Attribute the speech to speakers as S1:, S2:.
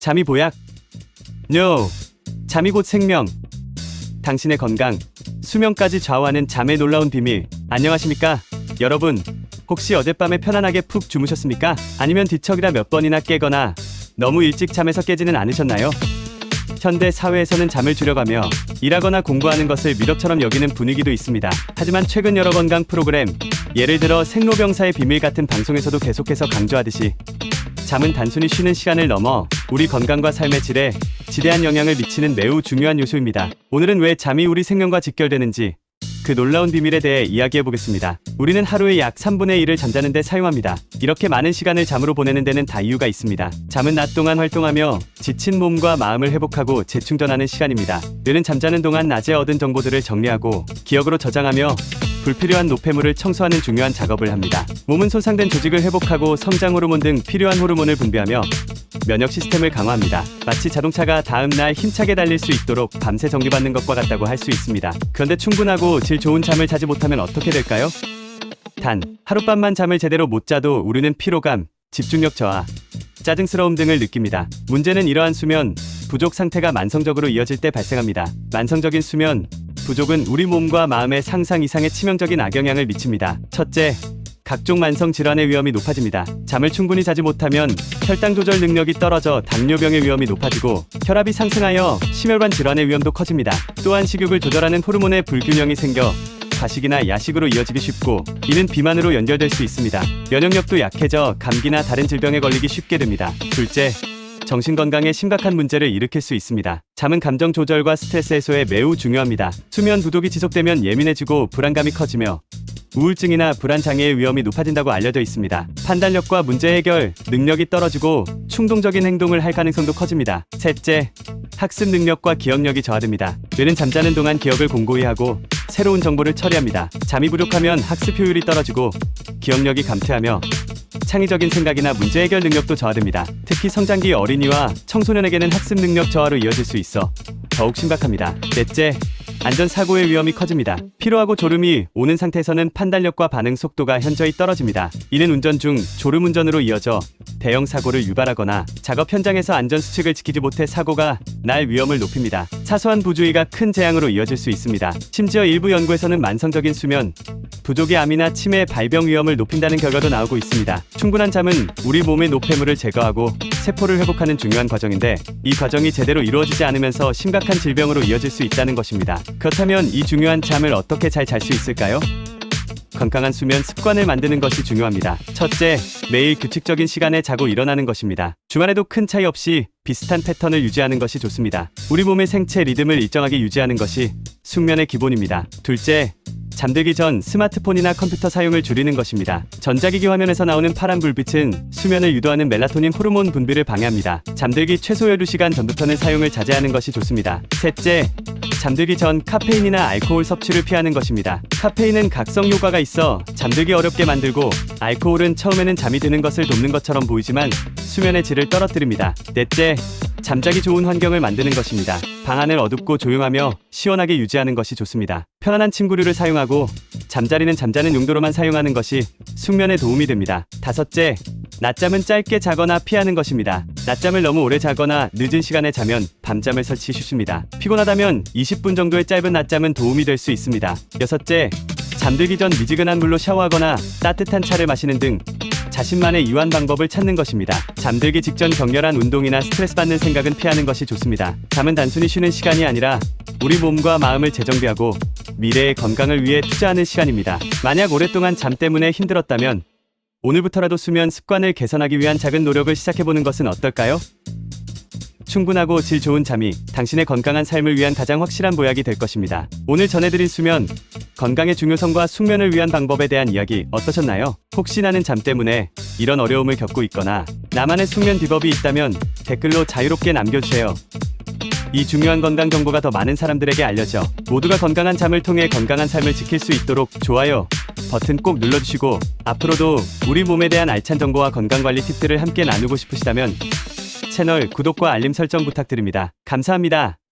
S1: 잠이 보약? No. 잠이 곧 생명. 당신의 건강, 수명까지 좌우하는 잠의 놀라운 비밀. 안녕하십니까? 여러분, 혹시 어젯밤에 편안하게 푹 주무셨습니까? 아니면 뒤척이라 몇 번이나 깨거나 너무 일찍 잠에서 깨지는 않으셨나요? 현대 사회에서는 잠을 줄여가며 일하거나 공부하는 것을 미덕처럼 여기는 분위기도 있습니다. 하지만 최근 여러 건강 프로그램, 예를 들어 생로병사의 비밀 같은 방송에서도 계속해서 강조하듯이 잠은 단순히 쉬는 시간을 넘어 우리 건강과 삶의 질에 지대한 영향을 미치는 매우 중요한 요소입니다. 오늘은 왜 잠이 우리 생명과 직결되는지 그 놀라운 비밀에 대해 이야기해 보겠습니다. 우리는 하루에 약 3분의 1을 잠자는 데 사용합니다. 이렇게 많은 시간을 잠으로 보내는 데는 다 이유가 있습니다. 잠은 낮 동안 활동하며 지친 몸과 마음을 회복하고 재충전하는 시간입니다. 뇌는 잠자는 동안 낮에 얻은 정보들을 정리하고 기억으로 저장하며 불필요한 노폐물을 청소하는 중요한 작업을 합니다. 몸은 손상된 조직을 회복하고 성장 호르몬 등 필요한 호르몬을 분비하며 면역 시스템을 강화합니다. 마치 자동차가 다음 날 힘차게 달릴 수 있도록 밤새 정비받는 것과 같다고 할 수 있습니다. 그런데 충분하고 질 좋은 잠을 자지 못하면 어떻게 될까요? 단, 하룻밤만 잠을 제대로 못 자도 우리는 피로감, 집중력 저하, 짜증스러움 등을 느낍니다. 문제는 이러한 수면 부족 상태가 만성적으로 이어질 때 발생합니다. 만성적인 수면 부족은 우리 몸과 마음의 상상 이상의 치명적인 악영향을 미칩니다. 첫째, 각종 만성 질환의 위험이 높아집니다. 잠을 충분히 자지 못하면 혈당 조절 능력이 떨어져 당뇨병의 위험이 높아지고 혈압이 상승하여 심혈관 질환의 위험도 커집니다. 또한 식욕을 조절하는 호르몬의 불균형이 생겨 가식이나 야식으로 이어지기 쉽고 이는 비만으로 연결될 수 있습니다. 면역력도 약해져 감기나 다른 질병에 걸리기 쉽게 됩니다. 둘째, 정신 건강에 심각한 문제를 일으킬 수 있습니다. 잠은 감정 조절과 스트레스 해소에 매우 중요합니다. 수면 부족이 지속되면 예민해지고 불안감이 커지며 우울증이나 불안 장애의 위험이 높아진다고 알려져 있습니다. 판단력과 문제 해결 능력이 떨어지고 충동적인 행동을 할 가능성도 커집니다. 셋째, 학습 능력과 기억력이 저하됩니다. 뇌는 잠자는 동안 기억을 공고히 하고 새로운 정보를 처리합니다. 잠이 부족하면 학습 효율이 떨어지고 기억력이 감퇴하며 창의적인 생각이나 문제 해결 능력도 저하됩니다. 특히 성장기 어린이와 청소년에게는 학습 능력 저하로 이어질 수 있어 더욱 심각합니다. 넷째, 안전사고의 위험이 커집니다. 피로하고 졸음이 오는 상태에서는 판단력과 반응 속도가 현저히 떨어집니다. 이는 운전 중 졸음 운전으로 이어져 대형 사고를 유발하거나 작업 현장에서 안전수칙을 지키지 못해 사고가 날 위험을 높입니다. 사소한 부주의가 큰 재앙으로 이어질 수 있습니다. 심지어 일부 연구에서는 만성적인 수면, 부족의 암이나 치매 발병 위험을 높인다는 결과도 나오고 있습니다. 충분한 잠은 우리 몸의 노폐물을 제거하고 세포를 회복하는 중요한 과정인데 이 과정이 제대로 이루어지지 않으면서 심각한 질병으로 이어질 수 있다는 것입니다. 그렇다면 이 중요한 잠을 어떻게 잘 잘 수 있을까요? 건강한 수면 습관을 만드는 것이 중요합니다. 첫째, 매일 규칙적인 시간에 자고 일어나는 것입니다. 주말에도 큰 차이 없이 비슷한 패턴을 유지하는 것이 좋습니다. 우리 몸의 생체 리듬을 일정하게 유지하는 것이 숙면의 기본입니다. 둘째, 잠들기 전 스마트폰이나 컴퓨터 사용을 줄이는 것입니다. 전자기기 화면에서 나오는 파란 불빛은 수면을 유도하는 멜라토닌 호르몬 분비를 방해합니다. 잠들기 최소 12시간 전부터는 사용을 자제하는 것이 좋습니다. 셋째, 잠들기 전 카페인이나 알코올 섭취를 피하는 것입니다. 카페인은 각성 효과가 있어 잠들기 어렵게 만들고 알코올은 처음에는 잠이 드는 것을 돕는 것처럼 보이지만 수면의 질을 떨어뜨립니다. 넷째, 잠자기 좋은 환경을 만드는 것입니다. 방안을 어둡고 조용하며 시원하게 유지하는 것이 좋습니다. 편안한 침구류를 사용하고 잠자리는 잠자는 용도로만 사용하는 것이 숙면에 도움이 됩니다. 다섯째, 낮잠은 짧게 자거나 피하는 것입니다. 낮잠을 너무 오래 자거나 늦은 시간에 자면 밤잠을 설치 쉽습니다. 피곤하다면 20분 정도의 짧은 낮잠은 도움이 될 수 있습니다. 여섯째, 잠들기 전 미지근한 물로 샤워하거나 따뜻한 차를 마시는 등 자신만의 이완 방법을 찾는 것입니다. 잠들기 직전 격렬한 운동이나 스트레스 받는 생각은 피하는 것이 좋습니다. 잠은 단순히 쉬는 시간이 아니라 우리 몸과 마음을 재정비하고 미래의 건강을 위해 투자하는 시간입니다. 만약 오랫동안 잠 때문에 힘들었다면 오늘부터라도 수면 습관을 개선하기 위한 작은 노력을 시작해보는 것은 어떨까요? 충분하고 질 좋은 잠이 당신의 건강한 삶을 위한 가장 확실한 보약이 될 것입니다. 오늘 전해드린 수면, 건강의 중요성과 숙면을 위한 방법에 대한 이야기 어떠셨나요? 혹시 나는 잠 때문에 이런 어려움을 겪고 있거나 나만의 숙면 비법이 있다면 댓글로 자유롭게 남겨주세요. 이 중요한 건강 정보가 더 많은 사람들에게 알려져 모두가 건강한 잠을 통해 건강한 삶을 지킬 수 있도록 좋아요 버튼 꼭 눌러주시고 앞으로도 우리 몸에 대한 알찬 정보와 건강관리 팁들을 함께 나누고 싶으시다면 채널 구독과 알림 설정 부탁드립니다. 감사합니다.